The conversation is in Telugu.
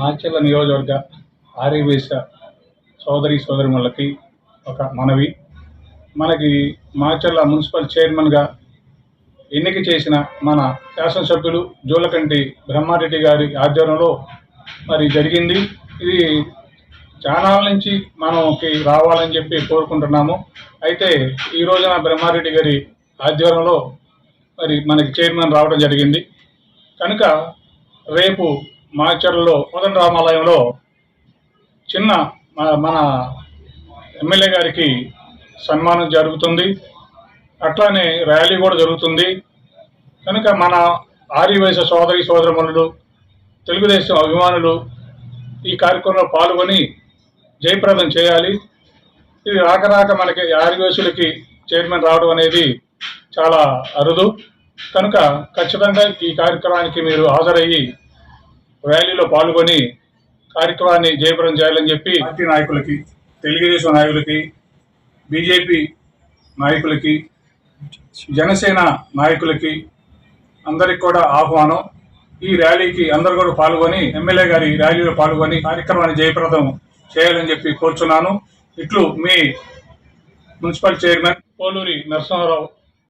మాచర్ల నియోజకవర్గ ఆర్యవేశ సోదరి సోదరిమణులకి ఒక మనవి. మనకి మాచర్ల మున్సిపల్ చైర్మన్గా ఎన్నిక చేసిన మన శాసనసభ్యులు జోలకంటి బ్రహ్మారెడ్డి గారి ఆధ్వర్యంలో మరి జరిగింది. ఇది చాలా నుంచి మనకి రావాలని చెప్పి కోరుకుంటున్నాము. అయితే ఈ రోజున బ్రహ్మారెడ్డి గారి ఆధ్వర్యంలో మరి మనకి చైర్మన్ రావడం జరిగింది. కనుక రేపు మాచర్లో కోదండ రామాలయంలో చిన్న మన ఎమ్మెల్యే గారికి సన్మానం జరుగుతుంది. అట్లానే ర్యాలీ కూడా జరుగుతుంది. కనుక మన ఆర్యవైశ్య సోదరి సోదరమణులు తెలుగుదేశం అభిమానులు ఈ కార్యక్రమంలో పాల్గొని జయప్రదం చేయాలి. ఇది రాక రాక మనకి ఆర్యవైశ్యులకి చైర్మన్ రావడం అనేది చాలా అరుదు. కనుక ఖచ్చితంగా ఈ కార్యక్రమానికి మీరు హాజరయ్యి ర్యాలీలో పాల్గొని కార్యక్రమాన్ని జయప్రదం చేయాలని చెప్పి పార్టీ నాయకులకి తెలుగుదేశం నాయకులకి బీజేపీ నాయకులకి జనసేన నాయకులకి అందరికి కూడా ఆహ్వానం. ఈ ర్యాలీకి అందరు కూడా పాల్గొని ఎమ్మెల్యే గారి ర్యాలీలో పాల్గొని కార్యక్రమాన్ని జయప్రదం చేయాలని చెప్పి కోరుచున్నాను. ఇట్లు మీ మున్సిపల్ చైర్మన్ పోలూరి నరసింహారావు